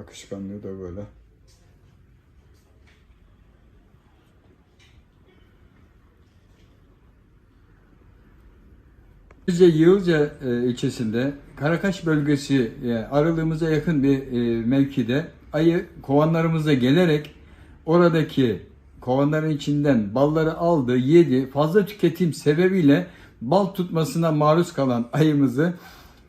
Akışkanlığı da böyle. Bizce Yığılca e, ilçesinde Karakaş bölgesi e, aralığımıza yakın bir e, mevkide ayı kovanlarımıza gelerek oradaki kovanların içinden balları aldı, yedi. Fazla tüketim sebebiyle bal tutmasına maruz kalan ayımızı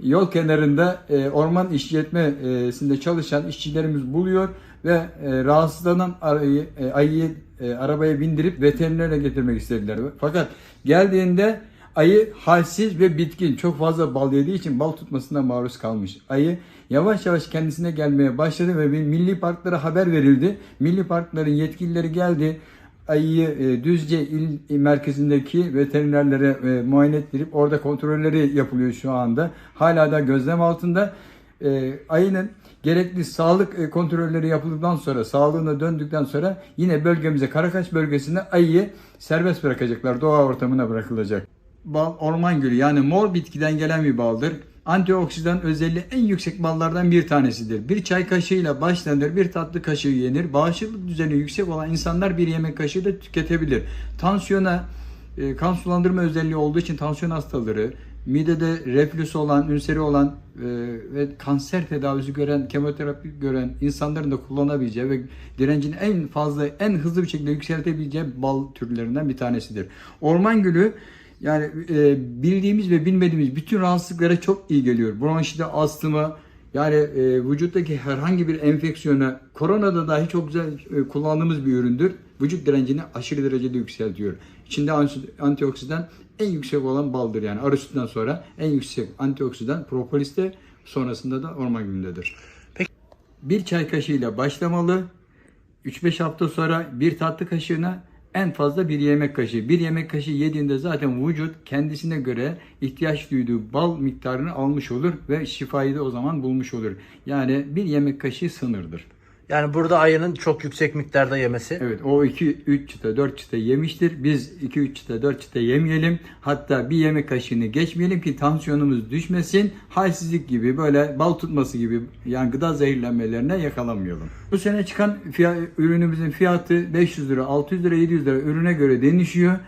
yol kenarında e, orman işletmesinde çalışan işçilerimiz buluyor ve e, rahatsızlanan ayıyı, e, ayıyı e, arabaya bindirip veterinere getirmek istediler. Fakat geldiğinde ayı halsiz ve bitkin çok fazla bal yediği için bal tutmasına maruz kalmış. Ayı yavaş yavaş kendisine gelmeye başladı ve bir milli parklara haber verildi. Milli parkların yetkilileri geldi ayıyı e, Düzce il merkezindeki veterinerlere e, muayene ettirip orada kontrolleri yapılıyor şu anda. Hala da gözlem altında. E, ayının gerekli sağlık kontrolleri yapıldıktan sonra, sağlığına döndükten sonra yine bölgemize, Karakaş bölgesinde ayıyı serbest bırakacaklar. Doğa ortamına bırakılacak. Bal orman gülü yani mor bitkiden gelen bir baldır. Antioksidan özelliği en yüksek ballardan bir tanesidir. Bir çay kaşığıyla başlanır, bir tatlı kaşığı yenir. Bağışıklık düzeni yüksek olan insanlar bir yemek kaşığı da tüketebilir. Tansiyona, e, kan sulandırma özelliği olduğu için tansiyon hastaları, midede reflüs olan, ünseri olan e, ve kanser tedavisi gören, kemoterapi gören insanların da kullanabileceği ve direncini en fazla, en hızlı bir şekilde yükseltebileceği bal türlerinden bir tanesidir. Orman gülü yani e, bildiğimiz ve bilmediğimiz bütün rahatsızlıklara çok iyi geliyor. Bronşite, astıma, yani e, vücuttaki herhangi bir enfeksiyona, koronada dahi çok güzel e, kullandığımız bir üründür. Vücut direncini aşırı derecede yükseltiyor. İçinde anti- antioksidan en yüksek olan baldır yani arı sütünden sonra en yüksek antioksidan propoliste sonrasında da orman gülündedir. Peki. Bir çay kaşığıyla başlamalı. 3-5 hafta sonra bir tatlı kaşığına en fazla bir yemek kaşığı. Bir yemek kaşığı yediğinde zaten vücut kendisine göre ihtiyaç duyduğu bal miktarını almış olur ve şifayı da o zaman bulmuş olur. Yani bir yemek kaşığı sınırdır. Yani burada ayının çok yüksek miktarda yemesi. Evet o 2 3 çıta 4 çıta yemiştir. Biz 2 3 çıta 4 çıta yemeyelim. Hatta bir yemek kaşığını geçmeyelim ki tansiyonumuz düşmesin. Halsizlik gibi böyle bal tutması gibi yani gıda zehirlenmelerine yakalanmayalım. Bu sene çıkan fiyat, ürünümüzün fiyatı 500 lira, 600 lira, 700 lira ürüne göre değişiyor.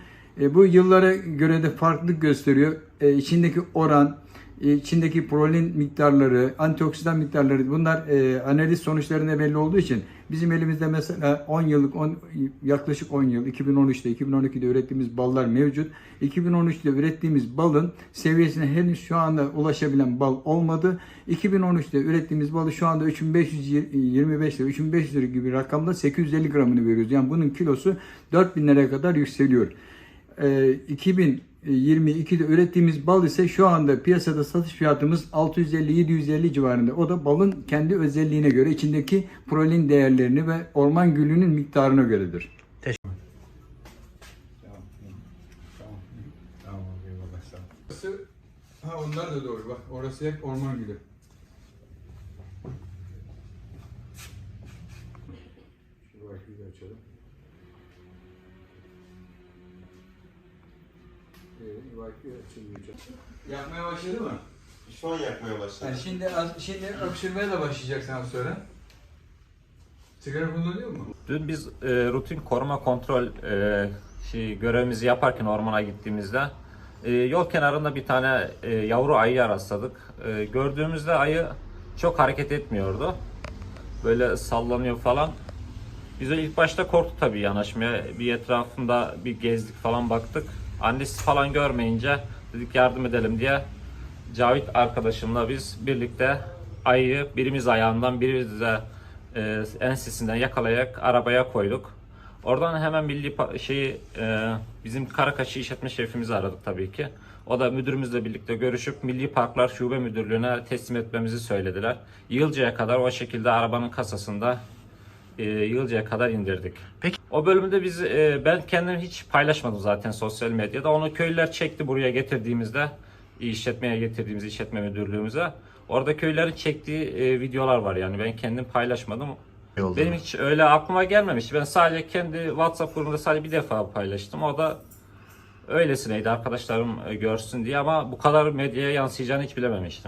E, bu yıllara göre de farklılık gösteriyor. E, içindeki oran, içindeki protein miktarları, antioksidan miktarları bunlar e, analiz sonuçlarında belli olduğu için bizim elimizde mesela 10 yıllık 10 yaklaşık 10 yıl 2013'te 2012'de ürettiğimiz ballar mevcut. 2013'te ürettiğimiz balın seviyesine henüz şu anda ulaşabilen bal olmadı. 2013'te ürettiğimiz balı şu anda 3525 lira 3500 lira gibi rakamda 850 gramını veriyoruz. Yani bunun kilosu 4000 liraya kadar yükseliyor. Ee, 2022'de ürettiğimiz bal ise şu anda piyasada satış fiyatımız 650-750 civarında. O da balın kendi özelliğine göre içindeki protein değerlerini ve orman gülünün miktarına göredir. Teşekkür Tamam. Tamam. Tamam. Orası, ha onlar da doğru. Bak orası hep orman gülü. Şu açalım. Ee, açılmayacak. Yapmaya başladı mı? Şu an yakmaya başladı. Yani şimdi az- şimdi öksürmeye de başlayacaksın az sonra. Sigara kullanıyor mu? Dün biz e, rutin koruma kontrol e, şey, görevimizi yaparken ormana gittiğimizde e, yol kenarında bir tane e, yavru ayı rastladık. E, gördüğümüzde ayı çok hareket etmiyordu. Böyle sallanıyor falan. Biz de ilk başta korktuk tabii yanaşmaya. Bir etrafında bir gezdik falan baktık. Annesi falan görmeyince dedik yardım edelim diye Cavit arkadaşımla biz birlikte ayıyı birimiz ayağından birimiz de e, ensesinden yakalayarak arabaya koyduk. Oradan hemen milli şeyi e, bizim Karakaşı işletme şefimizi aradık tabii ki. O da müdürümüzle birlikte görüşüp Milli Parklar Şube Müdürlüğü'ne teslim etmemizi söylediler. Yılca'ya kadar o şekilde arabanın kasasında e, Yılca'ya kadar indirdik. Peki. O bölümde biz e, ben kendim hiç paylaşmadım zaten sosyal medyada. Onu köylüler çekti buraya getirdiğimizde işletmeye getirdiğimiz işletme müdürlüğümüze. Orada köylülerin çektiği e, videolar var yani ben kendim paylaşmadım. oldu. Benim hiç öyle aklıma gelmemişti. Ben sadece kendi WhatsApp grubunda sadece bir defa paylaştım. O da öylesineydi arkadaşlarım e, görsün diye ama bu kadar medyaya yansıyacağını hiç bilememiştim.